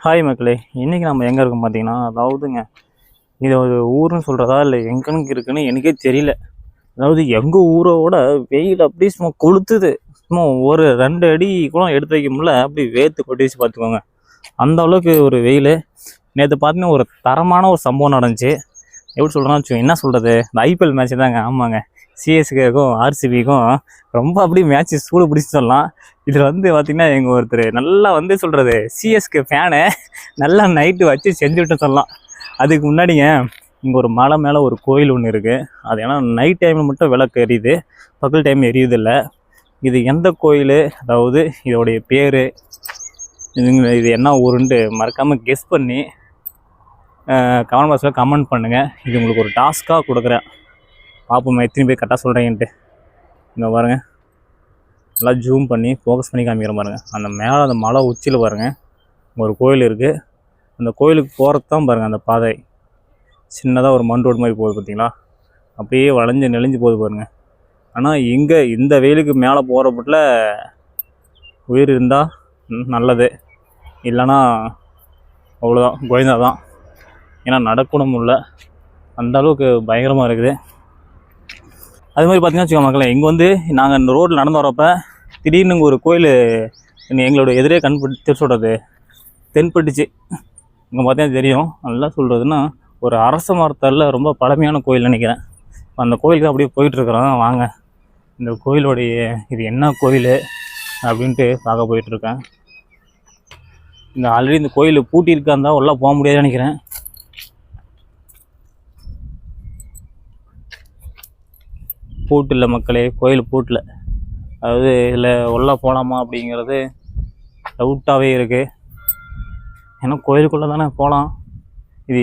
Hi மக்களே இன்றைக்கி நம்ம எங்கே இருக்கோம் பார்த்தீங்கன்னா அதாவதுங்க இது ஒரு ஊர்னு சொல்கிறதா இல்லை எங்கன்னு இருக்குன்னு எனக்கே தெரியல. அதாவது எங்கள் ஊரோட வெயில் அப்படியே சும்மா கொளுத்துது. சும்மா ஒரு ரெண்டு அடி கூட எடுத்து வைக்க முடியல அப்படி வேர்த்து கொட்டிச்சு பார்த்துக்கோங்க. அந்த அளவுக்கு ஒரு வெயில். நேற்று பார்த்தீங்கன்னா ஒரு தரமான ஒரு சம்பவம் நடந்துச்சு. எப்படி சொல்கிறேன்னா வச்சு என்ன சொல்கிறது இந்த ஐபிஎல் மேட்ச் தாங்க ஆமாங்க. சிஎஸ்கேக்கும் ஆர்சிபிக்கும் ரொம்ப அப்படியே மேட்ச் சூடு பிடிச்சி சொல்லலாம். இதில் வந்து பார்த்திங்கன்னா எங்கள் ஒருத்தர் நல்லா வந்து சொல்கிறது சிஎஸ்கே ஃபேனை நல்லா நைட்டு வச்சு செஞ்சுட்டு சொல்லலாம். அதுக்கு முன்னாடிங்க இங்கே ஒரு மலை மேலே ஒரு கோயில் ஒன்று இருக்குது அது ஏன்னா நைட் டைமில் மட்டும் விளக்கு எரியுது. பகல் டைம் எரியுதில்ல. இது எந்த கோயில்? அதாவது இதோடைய பேர் இது இது என்ன ஊருன்ட்டு மறக்காமல் கெஸ் பண்ணி கமெண்ட் பாக்ஸில் கமெண்ட் பண்ணுங்கள் இது உங்களுக்கு ஒரு டாஸ்க்காக கொடுக்குறேன். பார்ப்போம் எத்தனை பேர் கரெக்டாக சொல்கிறீங்கன்ட்டு இங்கே பாருங்கள் நல்லா ஜூம் பண்ணி ஃபோக்கஸ் பண்ணி காமிக்கிறேன் பாருங்கள் அந்த மேலே அந்த மலை உச்சியில் பாருங்கள் ஒரு கோயில் இருக்குது அந்த கோயிலுக்கு போகிறது தான் பாருங்கள் அந்த பாதை. சின்னதாக ஒரு மண் ரோடு மாதிரி போகுது பார்த்தீங்களா அப்படியே வளைஞ்சு நெளிஞ்சு போகுது பாருங்கள் ஆனால் இங்கே இந்த வெயிலுக்கு மேலே போகிறப்பட்ல உயிர் இருந்தால் நல்லது. இல்லைன்னா அவ்வளோதான் கோயந்தா தான். ஏன்னா நடக்கணும் இல்லை. அந்த அளவுக்கு பயங்கரமாக இருக்குது. அது மாதிரி பார்த்தீங்கன்னா வச்சுக்கோங்க மக்களே இங்கே வந்து நாங்கள் இந்த ரோட்டில் நடந்து வரப்ப திடீர்னு இங்கே ஒரு கோயில் எங்களோட எதிரே கண்பட்டு சொல்கிறது தென்பட்டுச்சு. இங்கே பார்த்தீங்கன்னா தெரியும். நல்லா சொல்கிறதுன்னா ஒரு அரச மரத்தால் ரொம்ப பழமையான கோயில் நினைக்கிறேன். அந்த கோயிலுக்கு அப்படியே போயிட்டுருக்குறோம் வாங்க. இந்த கோயிலுடைய இது என்ன கோயில் அப்படின்ட்டு பார்க்க போயிட்டுருக்கேன் இந்த ஆல்ரெடி இந்த கோயில் பூட்டி இருக்கா இருந்தால் உள்ளே போக முடியாதுன்னு நினைக்கிறேன். பூட்டில் மக்களே கோயில் பூட்டில். அதாவது இதில் உள்ளே போகலாமா அப்படிங்கிறது டவுட்டாகவே இருக்குது ஏன்னா கோயிலுக்குள்ளே தானே போகலாம் இது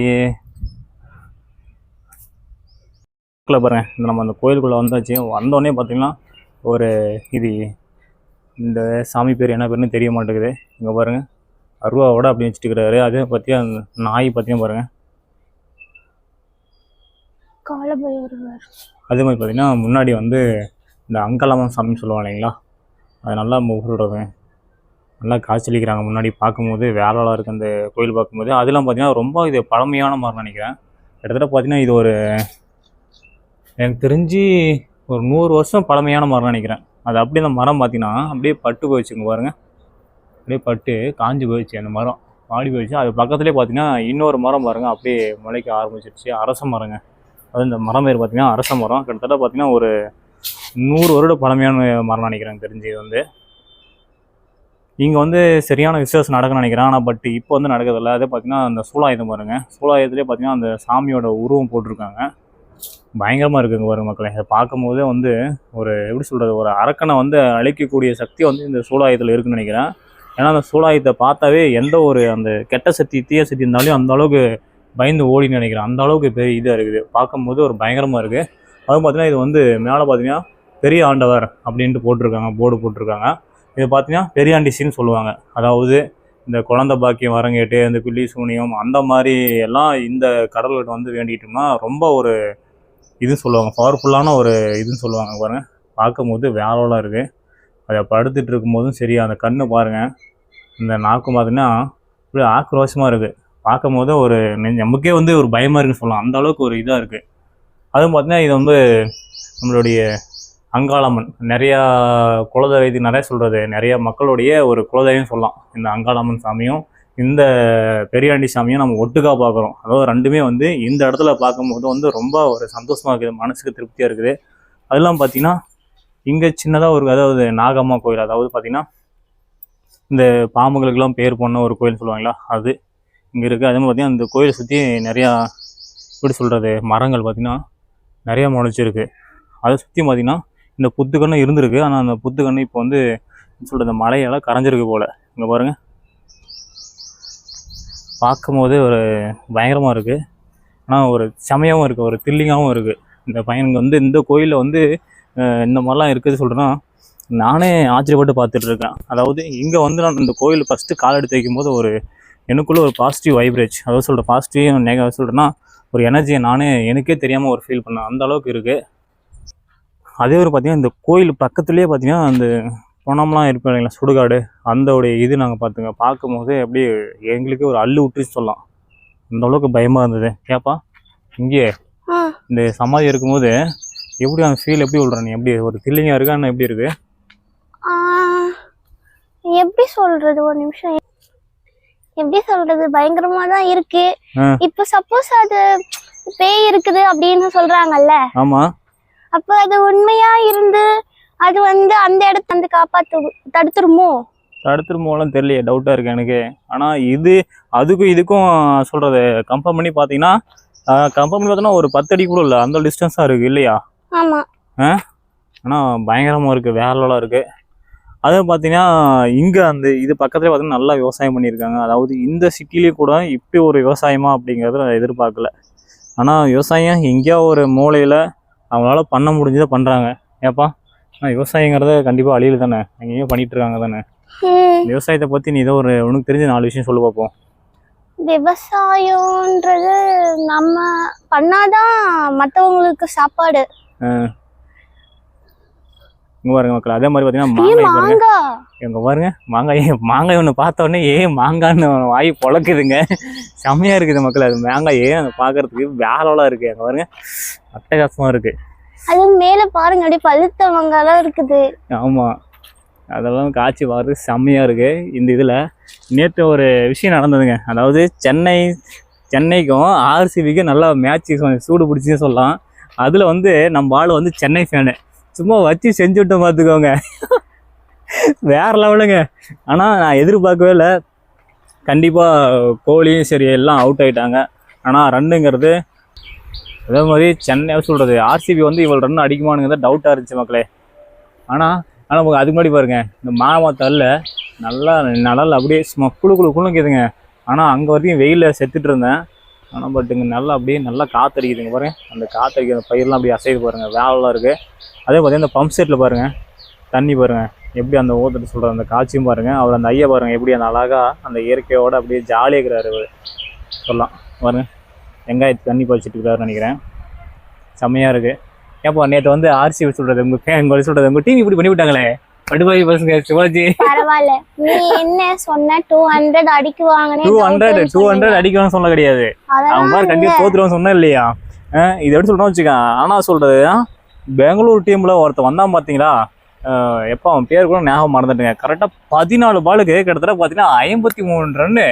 இல்லை பாருங்க இந்த நம்ம அந்த கோயிலுக்குள்ளே வந்தாச்சு. வந்தோடனே பார்த்தீங்கன்னா ஒரு இது இந்த சாமி பேர் என்ன பேருன்னு தெரிய மாட்டேங்குது. இங்கே பாருங்கள் அருவாவோட அப்படி வச்சுட்டு இருக்கிறாரு அதே பற்றி அந்த நாய் பற்றியும் பாருங்கள் காலபைரவர். அதே மாதிரி பார்த்திங்கன்னா முன்னாடி வந்து இந்த அங்கலமன் சாமின்னு சொல்லுவாங்க இல்லைங்களா? அது நல்லா சொல்கிறது நல்லா காய்ச்சலிக்கிறாங்க முன்னாடி பார்க்கும்போது வேலைலாம் இருக்குது அந்த கோயில் பார்க்கும்போது அதெல்லாம் பார்த்தீங்கன்னா ரொம்ப இது பழமையான மரம் நினைக்கிறேன். கிட்டத்தட்ட பார்த்தீங்கன்னா இது ஒரு எனக்கு தெரிஞ்சு ஒரு நூறு வருஷம் பழமையான மரம் நினைக்கிறேன். அது அப்படியே அந்த மரம் பார்த்திங்கன்னா அப்படியே பட்டு போயிடுச்சுங்க பாருங்கள் அப்படியே பட்டு காஞ்சி போயிடுச்சு அந்த மரம். வாடி போயிடுச்சு. அது பக்கத்துலேயே பார்த்தீங்கன்னா இன்னொரு மரம் பாருங்கள் அப்படியே முளைக்க ஆரம்பிச்சிருச்சு. அரச மரங்க. அது இந்த மரம் பேர் பார்த்தீங்கன்னா அரச மரம். கிட்டத்தட்ட பார்த்தீங்கன்னா ஒரு நூறு வருட பழமையான மரம் நினைக்கிறேன் தெரிஞ்சு இது வந்து. இங்கே வந்து சரியான விசேஷம் நடக்கும்னு நினைக்கிறேன். ஆனால் பட் இப்போ வந்து நடக்கிறதில்ல. அதே பார்த்தீங்கன்னா அந்த சூலாயுதம் பாருங்க. சூலாயுதத்துலேயே பார்த்தீங்கன்னா அந்த சாமியோட உருவம் போட்டிருக்காங்க. பயங்கரமாக இருக்குங்க வரும் மக்களை. அதை பார்க்கும்போதே வந்து ஒரு எப்படி சொல்கிறது ஒரு அரக்கனை வந்து அழிக்கக்கூடிய சக்தி வந்து இந்த சூலாயுதத்தில் இருக்குன்னு நினைக்கிறேன். ஏன்னா அந்த சூலாயுதத்தை பார்த்தாவே எந்த ஒரு அந்த கெட்ட சக்தி தீய சக்தி இருந்தாலும் அந்த அளவுக்கு பயந்து ஓடின்னு நினைக்கிறேன். அந்த அளவுக்கு பெரிய இதாக இருக்குது. பார்க்கும்போது ஒரு பயங்கரமாக இருக்குது அதுவும் பார்த்தீங்கன்னா இது வந்து மேலே பார்த்தீங்கன்னா பெரிய ஆண்டவர் அப்படின்ட்டு போட்டிருக்காங்க. போர்டு போட்டிருக்காங்க. இது பார்த்தீங்கன்னா பெரியாண்டிசின்னு சொல்லுவாங்க. அதாவது இந்த குழந்தை பாக்கியம் வரங்கேட்டு இந்த குள்ளி சூனியம் அந்த மாதிரி எல்லாம் இந்த கடவுள்கிட்ட வந்து வேண்டிட்டோம்னா ரொம்ப ஒரு இது சொல்லுவாங்க. பவர்ஃபுல்லான ஒரு இதுன்னு சொல்லுவாங்க பாருங்கள் பார்க்கும்போது வேலைலாம் இருக்குது அதை படுத்துட்டு இருக்கும்போதும் சரி அந்த கண்ணு பாருங்கள் இந்த நாக்கு பார்த்தீங்கன்னா அப்படியே ஆக்ரோஷமாக இருக்குது பார்க்கும்போது ஒரு நெஞ்ச- நமக்கே வந்து ஒரு பயமாக இருக்குன்னு சொல்லலாம். அந்த அளவுக்கு ஒரு இதாக இருக்குது அதுவும் பார்த்தீங்கன்னா இது வந்து நம்மளுடைய அங்காளம்மன். நிறையா குலதெய்வத்தை நிறைய சொல்கிறது நிறையா மக்களுடைய ஒரு குலதெய்வம் சொல்லலாம். இந்த அங்காளம்மன் சாமியும் இந்த பெரியாண்டி சாமியும் நம்ம ஒட்டுக்கா பார்க்குறோம். அதாவது ரெண்டுமே வந்து இந்த இடத்துல பார்க்கும்போது வந்து ரொம்ப ஒரு சந்தோஷமாக இருக்குது மனசுக்கு திருப்தியாக இருக்குது. அதெல்லாம் பார்த்தீங்கன்னா இங்கே சின்னதாக ஒரு அதாவது நாகம்மா கோயில். அதாவது பார்த்திங்கன்னா இந்த பாம்புகளுக்கெல்லாம் பேர் போன ஒரு கோயில் சொல்லுவாங்களா அது. இங்கே இருக்குது அதே மாதிரி பார்த்தீங்கன்னா அந்த கோயிலை சுற்றி நிறையா எப்படி சொல்கிறது மரங்கள் பார்த்திங்கன்னா நிறையா முளைச்சிருக்கு அதை சுற்றி பார்த்திங்கன்னா இந்த புத்துக்கண்ணு இருந்திருக்கு. ஆனால் அந்த புத்துக்கண்ணு இப்போ வந்து சொல்கிறது மலையெல்லாம் கரைஞ்சிருக்கு போல். இங்கே பாருங்கள் பார்க்கும்போதே ஒரு பயங்கரமாக இருக்குது ஆனால் ஒரு செமையாகவும் இருக்குது ஒரு த்ரில்லிங்காகவும் இருக்குது இந்த பையனுக்கு வந்து இந்த கோயிலில் வந்து இந்த மாதிரிலாம் இருக்குது சொல்கிறேன்னா நானே ஆச்சரியப்பட்டு பார்த்துட்ருக்கேன் அதாவது இங்கே வந்து நான் இந்த கோயில் ஃபஸ்ட்டு கால் எடுத்து வைக்கும்போது ஒரு எனக்குள்ள ஒரு பாசிட்டிவ் வைப்ரேஜ் அதாவது சொல்கிற பாசிட்டிவ் நெக சொல்கிறேன்னா ஒரு எனர்ஜியை நானே எனக்கே தெரியாமல் ஒரு ஃபீல் பண்ணேன். அந்த அளவுக்கு இருக்குது அதே ஒரு பார்த்தீங்கன்னா இந்த கோயில் பக்கத்துலேயே பார்த்தீங்கன்னா அந்த குணம்லாம் இருப்போம் இல்லைங்களா சுடுகாடு. அந்தோடைய இது நாங்கள் பார்த்துங்க பார்க்கும்போது அப்படியே எங்களுக்கு ஒரு அள்ளு விட்டுச்சு சொல்லலாம். அந்த அளவுக்கு பயமாக இருந்தது. ஏப்பா இங்கே இந்த சமாதி இருக்கும்போது எப்படி அந்த ஃபீல் எப்படி விடுற நீ? எப்படி ஒரு தில்லிங்காக இருக்கா என்ன? எப்படி இருக்கு? ஆ, எப்படி சொல்றது? ஒரு நிமிஷம் எப்படி சொல்றது? பயங்கரமா தான் இருக்கு. இப்போ சப்போஸ் அது பேய் இருக்குது அப்படின்னு சொல்றாங்கல்ல? ஆமாம் அப்ப அது உண்மையா இருந்து அது வந்து அந்த இடத்த வந்து காப்பாத்து தடுத்துருமோ? தடுத்துருமோலாம் தெரியலையே. டவுட்டாக இருக்கு எனக்கு. ஆனால் இது அதுக்கும் இதுக்கும் சொல்கிறது கம்பேர் பண்ணி பார்த்தீங்கன்னா கம்பேர் பண்ணி பார்த்தோன்னா ஒரு பத்து அடி கூட இல்லை. அந்த டிஸ்டன்ஸாக இருக்குது இல்லையா? ஆமா. ஆனால் பயங்கரமாக இருக்குது வேறலாம் இருக்குது அதுவும் பார்த்தீங்கன்னா இங்கே அந்த இது பக்கத்துலேயே பார்த்தீங்கன்னா நல்லா விவசாயம் பண்ணியிருக்காங்க. அதாவது இந்த சிட்டிலேயே கூட இப்படி ஒரு விவசாயமா அப்படிங்கிறத நான் எதிர்பார்க்கல. ஆனால் விவசாயம் எங்கேயோ ஒரு மூலையில் அவங்களால பண்ண முடிஞ்சதை பண்ணுறாங்க ஏப்பா? ஆனால் விவசாயங்கிறத கண்டிப்பாக அழியல் தானே. எங்கேயோ பண்ணிட்டு இருக்காங்க தானே விவசாயத்தை பற்றி நீ ஏதோ ஒரு உனக்கு தெரிஞ்ச நாலு விஷயம் சொல்லு பார்ப்போம் விவசாயம்ன்றது நம்ம பண்ணாதான் மத்தவங்களுக்கு சாப்பாடு. இங்கே பாருங்க மக்கள் அதே மாதிரி பார்த்தீங்கன்னா மாங்காய் இங்க பாருங்க மாங்காய் மாங்காய் ஒன்று பார்த்த உடனே ஏ மாங்கான்னு வாய் பொழக்குதுங்க. செம்மையா இருக்குது மக்கள் அது மாங்காய் அதை பார்க்கறதுக்கு வேலைலாம் இருக்கு. அங்கே பாருங்க அட்டகாசமா இருக்கு. அது மேல பாருங்க அப்படியே பழுத்த மாங்காய்லாம் இருக்குது. ஆமா. அதெல்லாம் காய்ச்சி பார்த்து செம்மையா இருக்கு. இந்த இதில் நேற்று ஒரு விஷயம் நடந்ததுங்க. அதாவது சென்னை சென்னைக்கும் ஆர்சிபிக்கும் நல்லா மேட்ச் சூடு பிடிச்சின்னு சொல்லலாம். அதில் வந்து நம்ம ஆள் வந்து சென்னை ஃபேனு சும்மா வச்சு செஞ்சு விட்டோம் பார்த்துக்கோங்க வேற லெவலுங்க. ஆனால் நான் எதிர்பார்க்கவே இல்லை. கண்டிப்பாக கோலியும் சரி எல்லாம் அவுட் ஆகிட்டாங்க ஆனால் ரன்னுங்கிறது அதே மாதிரி சென்னை சொல்கிறது ஆர்சிபி வந்து இவ்வளோ ரன் அடிக்குமானுங்கிறத டவுட்டாக இருந்துச்சு மக்களே. ஆனால் ஆனால் உங்களுக்கு அதுக்கு முன்னாடி பாருங்கள் இந்த மாமத்தல்ல நல்லா நிழல் அப்படியே சும்மா குழு குழு குழுங்கிதுங்க ஆனால் அங்கே வரைக்கும் வெயிலில் செத்துட்டு இருந்தேன். ஆனால் பட் இங்கே நல்லா அப்படியே நல்லா காத்தடிக்குதுங்க பாருங்க. அந்த காத்தடிக்கிற பயிரெலாம் அப்படியே அசைது பாருங்கள் வேலைலாம் இருக்குது அதே பார்த்தீங்கன்னா இந்த பம்ப் செட்டில் பாருங்கள் தண்ணி பாருங்க. எப்படி அந்த ஓத்துட்டு சொல்கிற அந்த காட்சியும் பாருங்கள் அவர் அந்த ஐயா பாருங்கள் எப்படி அந்த அழகாக அந்த இயற்கையோடு அப்படியே ஜாலியாக இருக்கிறாரு அவர் சொல்லலாம். பாருங்கள் வெங்காயத்து தண்ணி பறிச்சிட்டு இருக்கிறாருன்னு நினைக்கிறேன். செம்மையாக இருக்குது ஏப்பா நேற்று வந்து ஆர்சி சொல்கிறது உங்கள் ஃபேன் உங்களை சொல்றது உங்க டீம் இப்படி பண்ணி விட்டாங்களே படுபாய் பசங்க சிவாஜி. பரவாயில்ல. நீ என்ன சொன்ன? Two hundred hundred two hundred அடிக்கணும்னு சொல்ல கிடையாது. அவங்க பாரு கண்டிப்பாக தோத்துருவான்னு சொன்னா இல்லையா? இது எப்படி சொல்றோம் வச்சுக்க ஆனா சொல்றது பெங்களூர் டீம்ல ஒருத்தன் வந்தான் பாத்தீங்களா? எப்போ அவன் பேர் கூட ஞாபகம் மறந்துட்டுங்க. கரெக்டாக பதினாலு பாலுக்கு கிட்டத்தட்ட பார்த்தீங்கன்னா ஐம்பத்தி மூணு ரன்னு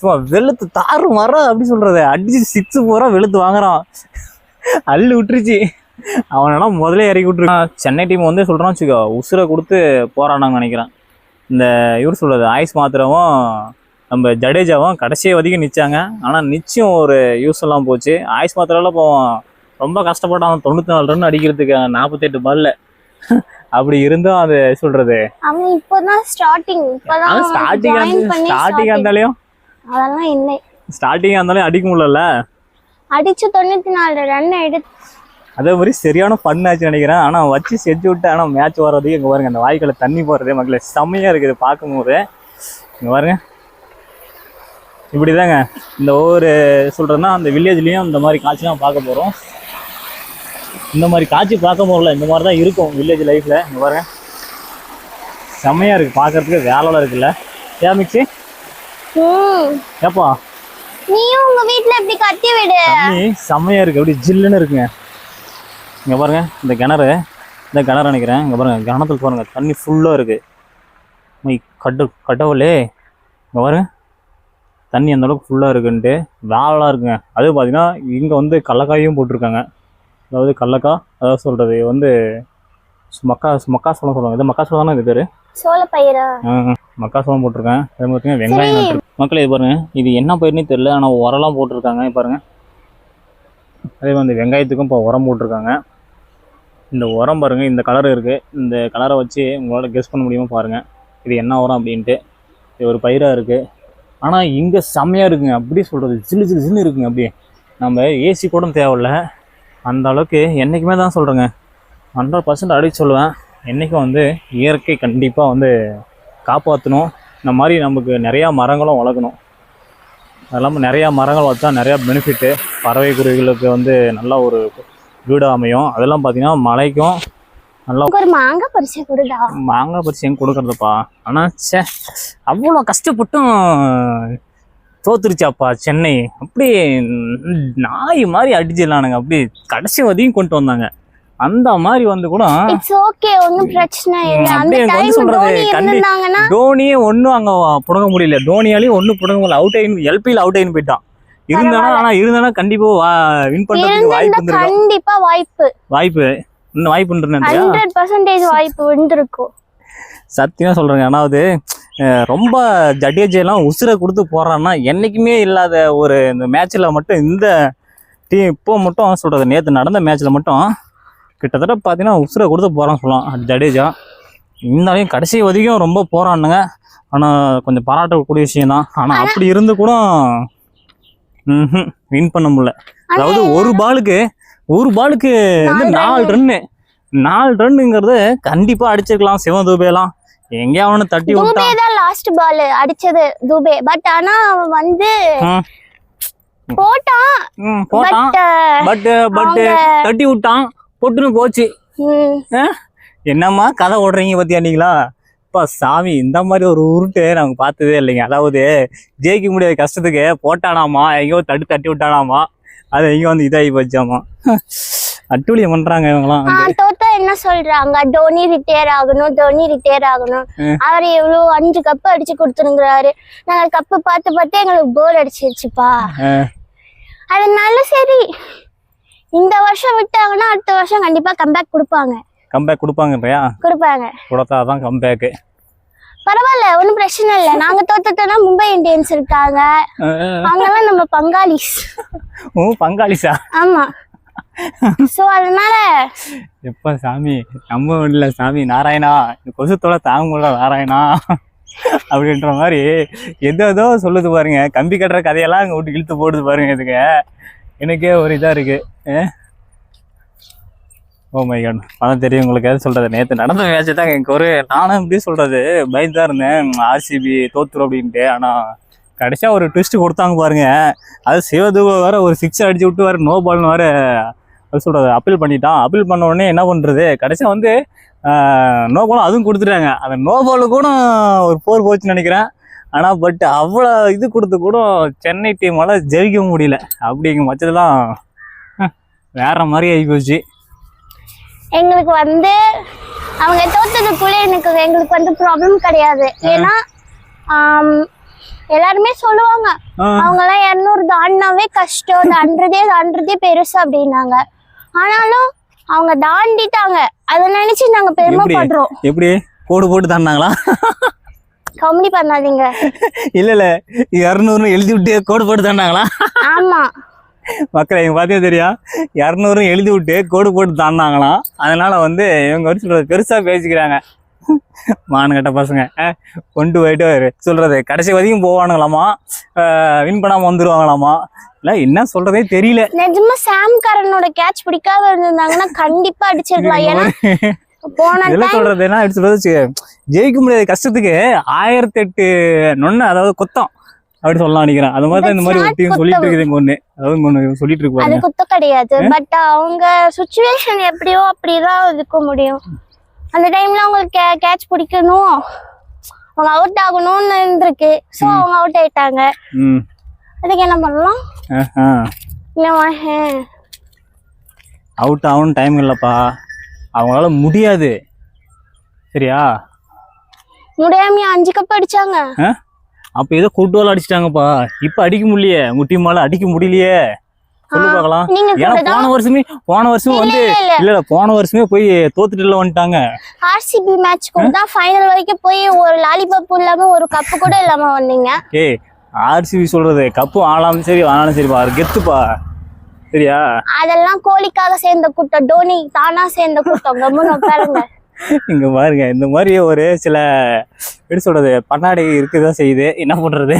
சும்மா வெளுத்து தாறு மர அப்படி சொல்றது. அடிச்சு சிக்ஸ் பூரா வெளுத்து வாங்குறான். அள்ளு விட்டுருச்சு. அவனெல்லாம் முதல்ல இறக்கி விட்டுருக்கான் சென்னை டீம் வந்து சொல்கிறான் வச்சுக்கோ உசுரை கொடுத்து போராடினாங்கன்னு நினைக்கிறேன். இந்த இவர் சொல்றது ஆயுஸ் மாத்திரவும் நம்ம ஜடேஜாவும் கடைசியை வரைக்கும் நிச்சாங்க. ஆனால் நிச்சயம் ஒரு யூஸ் எல்லாம் போச்சு. ஆயுஸ் மாத்திரால போவோம் ரொம்ப கஷ்டப்பட்டான். தொண்ணூற்றி நாலு ரன் அடிக்கிறதுக்கு நாற்பத்தெட்டு பால்ல அப்படி இருந்தும் அது சொல்றது? அவன் இப்பதான் ஸ்டார்டிங் இப்பதான் ஸ்டார்டிங் join பண்ணி ஸ்டார்டிங் starting. இருந்தாலையும் அதெல்லாம் இல்லை. ஸ்டார்டிங் இருந்தாலும் அடிக்க முடியல அடிச்சு தொண்ணூத்தி நாலு ரன் எடுத்து அதே மாதிரி சரியான ஃபன் ஆச்சு நினைக்கிறேன். ஆனால் வச்சு செஞ்சு விட்டு ஆனால் மேட்ச் வர்றதுக்கு இங்கே பாருங்க அந்த வாய்க்கால தண்ணி போடுறதே மக்களே செம்மையாக இருக்குது பார்க்கும்போது. இங்கே பாருங்க. இப்படி தாங்க இந்த ஒவ்வொரு சொல்கிறேன்னா அந்த வில்லேஜ்லேயும் இந்த மாதிரி காட்சிலாம் பார்க்க போகிறோம் இந்த மாதிரி காட்சி பார்க்க போகல இந்த மாதிரி தான் இருக்கும் வில்லேஜ் லைஃப்பில் இங்கே பாருங்க. செம்மையாக இருக்குது பார்க்கறதுக்கு வேலைலாம் இருக்குல்ல. ஏன் மிக்சி ஏப்பா? நீயும் உங்க வீட்ல இப்படி கத்தி விடு. தண்ணி செம்மையாக இருக்குது அப்படி ஜில்லுன்னு இருக்குங்க. இங்கே பாருங்க இந்த கிணறு இந்த கிணறு நினைக்கிறேன். இங்கே பாருங்க கிணத்துல பாருங்க தண்ணி ஃபுல்லாக இருக்குது கட்டு கடவுளே. இங்கே பாருங்க தண்ணி அந்த அளவுக்கு ஃபுல்லாக இருக்குன்ட்டு வேலைலாம் இருக்குங்க. அது பார்த்தீங்கன்னா இங்கே வந்து கடலக்காயும் போட்டிருக்காங்க. அதாவது கடலக்காய் அதாவது சொல்கிறது வந்து மக்கா மக்காசோளம் சொல்லுவாங்க. இது மக்காசோளம் தானே இது பேர்? சோள பயிரா மக்காசோளம் போட்டிருக்கேன். அதே பார்த்தீங்கன்னா வெங்காயம். மக்களே இது பாருங்க இது என்ன பயிர்னே தெரியல ஆனால் உரம்லாம் போட்டிருக்காங்க இது பாருங்க. அதே மாதிரி இந்த வெங்காயத்துக்கும் இப்போ உரம் போட்டிருக்காங்க. இந்த உரம் பாருங்கள் இந்த கலர் இருக்குது இந்த கலரை வச்சு உங்களால் கெஸ் பண்ண முடியுமா பாருங்கள் இது என்ன உரம் அப்படின்ட்டு. இது ஒரு பயிராக இருக்குது ஆனால் இங்கே செம்மையாக இருக்குங்க. அப்படி சொல்கிறது ஜில்லு ஜில்லு ஜில்லு இருக்குங்க அப்படியே. நம்ம ஏசி கூட தேவையில்ல. அந்த அளவுக்கு என்றைக்குமே தான் சொல்கிறேங்க ஹண்ட்ரட் பர்சன்ட் அடிச்சு சொல்லுவேன். என்றைக்கும் வந்து இயற்கை கண்டிப்பாக வந்து காப்பாற்றணும் இந்த மாதிரி நமக்கு நிறையா மரங்களும் வளர்க்கணும். அது இல்லாமல் நிறையா மரங்கள் வளர்த்தா நிறையா பெனிஃபிட்டு பறவை குருவிகளுக்கு வந்து நல்ல ஒரு வீடு அமையும் அதெல்லாம் பார்த்திங்கன்னா மழைக்கும் நல்லா ஒரு மாங்காய் பறிச்சு கொடுடா. மாங்காய் பறிச்சு எங்க கொடுக்கறதுப்பா? ஆனா ச்சே அவ்வளோ கஷ்டப்பட்டும் தோத்துருச்சாப்பா சென்னை. அப்படியே நாய் மாதிரி அடிச்சிடலானுங்க. அப்படியே கடைசி வரையும் கொண்டு வந்தாங்க. அந்த மாதிரி வந்து கூட ஓகே ஒன்றும் பிரச்சனை இல்லை. அந்த அப்படியே எனக்கு வந்து டைம் சொல்றது, கண்டி- தோனியே ஒன்றும் அங்கே புடங்க முடியல. தோனியாலையும் ஒன்றும் புடங்க முடியல. அவுட் ஆயின் எல்பியில் அவுட் ஆயின் போயிட்டான். இருந்தானா ஆனால் இருந்தானா கண்டிப்பாக வின் பண்ணுறதுக்கு வாய்ப்பு கண்டிப்பா வாய்ப்பு. வாய்ப்பு. இன்னும் வாய்ப்பு ஹண்ட்ரட் பர்சன்டேஜ் வாய்ப்பு இருந்திருக்கும் சத்தியமாக சொல்கிறேங்க அதாவது ரொம்ப ஜடேஜெல்லாம் உசுரை கொடுத்து போடுறான்னா என்றைக்குமே இல்லாத ஒரு இந்த மேட்ச்சில் மட்டும் இந்த டீம் இப்போ மட்டும் சொல்கிறது நேற்று நடந்த மேட்ச்சில் மட்டும் கிட்டத்தட்ட பார்த்தீங்கன்னா உசுரை கொடுத்து போகிறான்னு சொல்லலாம். ஜடேஜா. இருந்தாலையும் கடைசி வரைக்கும் ரொம்ப போராடினுங்க. ஆனால் கொஞ்சம் பாராட்டக்கூடிய விஷயம் தான் ஆனால் அப்படி இருந்து கூட ம் வின் பண்ண முடியல. அதாவது ஒரு பாலுக்கு ஒரு பாலுக்கு வந்து நாலு ரன்னு நாலு ரன்னுங்கிறது கண்டிப்பா அடிச்சிருக்கலாம். சிவன் தூபேலாம் எங்கேயா அவனு தட்டி தூபே தான் லாஸ்ட் பால் அடிச்சது தூபே. பட் ஆனா அவன் வந்து. போட்டான். போட்டான். பட் பட் தட்டி விட்டான். பொட்டுன்னு போச்சு? என்னம்மா கதை ஓடுறீங்க பத்தியா நீங்களா? அப்பா சாமி இந்த மாதிரி ஒரு உருட்டு நாங்கள் பார்த்ததே இல்லைங்க. அதாவது ஜெயிக்க முடியாத கஷ்டத்துக்கு போட்டானாமா எங்கேயோ தட்டி தட்டி விட்டானாமா அது எங்கேயோ வந்து இதாகி போச்சாமா அட்டூழியம் பண்றாங்க இவங்களாம் ஆ, தோத்தா என்ன சொல்றாங்க? தோனி ரிட்டையர் ஆகணும் தோனி ரிட்டையர் ஆகணும். அவர் எவ்வளவு அஞ்சு கப்பு அடிச்சு கொடுத்துருங்கிறாரு நாங்க கப்பு பார்த்து பார்த்து எங்களுக்கு போர் அடிச்சிருச்சுப்பா. அதனால சரி. இந்த வருஷம் விட்டாங்கன்னா அடுத்த வருஷம் கண்டிப்பா கம்பேக் கொடுப்பாங்க. கம்பேக் கொடுப்பாங்கன்றியா? கொடுப்பாங்க. கொடுத்தாதான் கம்பேக்கு பரவாயில்ல ஒன்றும் பிரச்சனை இல்லை. நாங்க தோத்துட்டோம்னா மும்பை இந்தியன்ஸ் இருக்காங்க. அவங்கெல்லாம் நம்ம பங்காளிஸ். ஓ பங்காளிசா ஆமா. சோ அதனால எப்ப சாமி நம்ம இல்ல சாமி நாராயணா இந்த கொசுத்தோட தாங்க முடியல நாராயணா அப்படின்ற மாதிரி எதோ ஏதோ சொல்லுது பாருங்க. கம்பி கட்டுற கதையெல்லாம் அங்கே விட்டு இழுத்து போடுது பாருங்க இதுங்க. எனக்கே ஒரு இதா இருக்கு. ஓ மை காட் அதான் தெரியும் உங்களுக்கு எது சொல்றது? நேற்று நடந்த மேட்ச் தான் எனக்கு ஒரு நானும் எப்படி சொல்றது. பயந்து தான் இருந்தேன் ஆர்சிபி தோத்துரும் அப்படின்ட்டு. ஆனால் கடைசியாக ஒரு ட்விஸ்ட் கொடுத்தாங்க பாருங்க. அது சிவதுவ வேற ஒரு சிக்ஸ் அடிச்சு விட்டு வேற நோ பால்னு வேற அது சொல்றது. அப்பீல் பண்ணிட்டான். அப்பீல் பண்ண உடனே என்ன பண்றது? கடைசியாக வந்து நோ பாலும் அதுவும் கொடுத்துட்டாங்க. அந்த நோ பால் கூட ஒரு போர் போச்சுன்னு நினைக்கிறேன். ஆனால் பட் அவ்வளோ இது கொடுத்து கூட சென்னை டீமால ஜெயிக்க முடியல. அப்படிங்கிற மச்சதுலாம் வேறு வேற மாதிரி ஆகி போச்சு. எங்களுக்கு வந்து அவங்க தோத்ததுக்குள்ள எனக்கு எங்களுக்கு வந்து ப்ராப்ளம் கிடையாது. ஏன்னா எல்லாருமே சொல்லுவாங்க ஆ, அவங்கெல்லாம் இரநூறு தாண்டினாவே கஷ்டம் தாண்டதே தாண்டதே பெருசு அப்படின்னாங்க. ஆனாலும் அவங்க தாண்டிட்டாங்க. அதை நினைச்சு நாங்க பெருமைப்படுறோம். எப்படி? கோடு போட்டு தாண்டாங்களா காமெடி பண்ணாதீங்க. இல்ல இல்ல. இரநூறுன்னு எழுதி விட்டு கோடு போட்டு தாண்டாங்களா ஆமா. மக்களை இவங்க பார்த்தே தெரியும் இரநூறும் எழுதி விட்டு கோடு போட்டு தாண்டாங்களாம் அதனால வந்து இவங்க வந்து சொல்றது பெருசா பேசிக்கிறாங்க. மானுகட்ட பசங்க. கொண்டு போயிட்டு சொல்றது கடைசி வரைக்கும் போவானுங்களாமா? வின் பண்ணாம வந்துருவாங்களாமா? இல்லை என்ன சொல்றதே தெரியல. நிஜமா சாம் கரனோட கேட்ச் பிடிக்காம இருந்திருந்தாங்கன்னா கண்டிப்பா அடிச்சிருக்கலாம் ஏன்னா சொல்றது என்ன சொல்றது ஜெயிக்க முடியாத கஷ்டத்துக்கு ஆயிரத்தி எட்டு நொண்ணு அதாவது கொத்தம். அப்படி சொல்லலாம் நினைக்கிறேன். அது மாதிரி தான் இந்த மாதிரி not சொல்லிட்டு இருக்குது ஒண்ணு. அதாவது இங்க ஒண்ணு சொல்லிட்டு இருக்கு அது குத்தம் கிடையாது. பட் அவங்க சுச்சுவேஷன் எப்படியோ அப்படிதான் இருக்க முடியும். அந்த டைம்ல அவங்களுக்கு கேட்ச் பிடிக்கணும். அவங்க அவுட் ஆகணும்னு இருந்திருக்கு. ஸோ அவங்க அவுட் ஆயிட்டாங்க. அதுக்கு என்ன பண்ணலாம். அவுட் ஆகணும் டைம் இல்லைப்பா. அவங்களால முடியாது. சரியா? முடியாம அஞ்சு கப் அடிச்சாங்க. அப்போ ஏதோ கூட்டுவால் அடிச்சிட்டாங்கப்பா. இப்போ அடிக்க முடியலையே. முட்டி மேல அடிக்க முடியலையே. சொல்லு பார்க்கலாம். ஏன்னா போன வருஷமே போன வருஷமே வந்து இல்ல, இல்ல. இல்ல இல்ல போன வருஷமே போய் தோத்துட்டுல வந்துட்டாங்க. ஆர்சிபி மேட்ச் கூட தான் ஃபைனல் வரைக்கும் போய் ஒரு லாலிபாப் இல்லாம ஒரு கப்பு கூட இல்லாம வந்தீங்க. ஏய் ஆர்சிபி சொல்றது கப்பு ஆனாலும் சரி ஆனாலும் சரிப்பா. அது கெத்துப்பா. சரியா? அதெல்லாம் கோலிக்காக சேர்ந்த கூட்டம். டோனி தானா சேர்ந்த கூட்டம். கம்முன்னு உட்காருங்க. இங்க பாருங்க இந்த மாதிரி ஒரு சில எப்படி சொல்றது பண்ணாடை இருக்குதான் செய்யுது. என்ன பண்றது?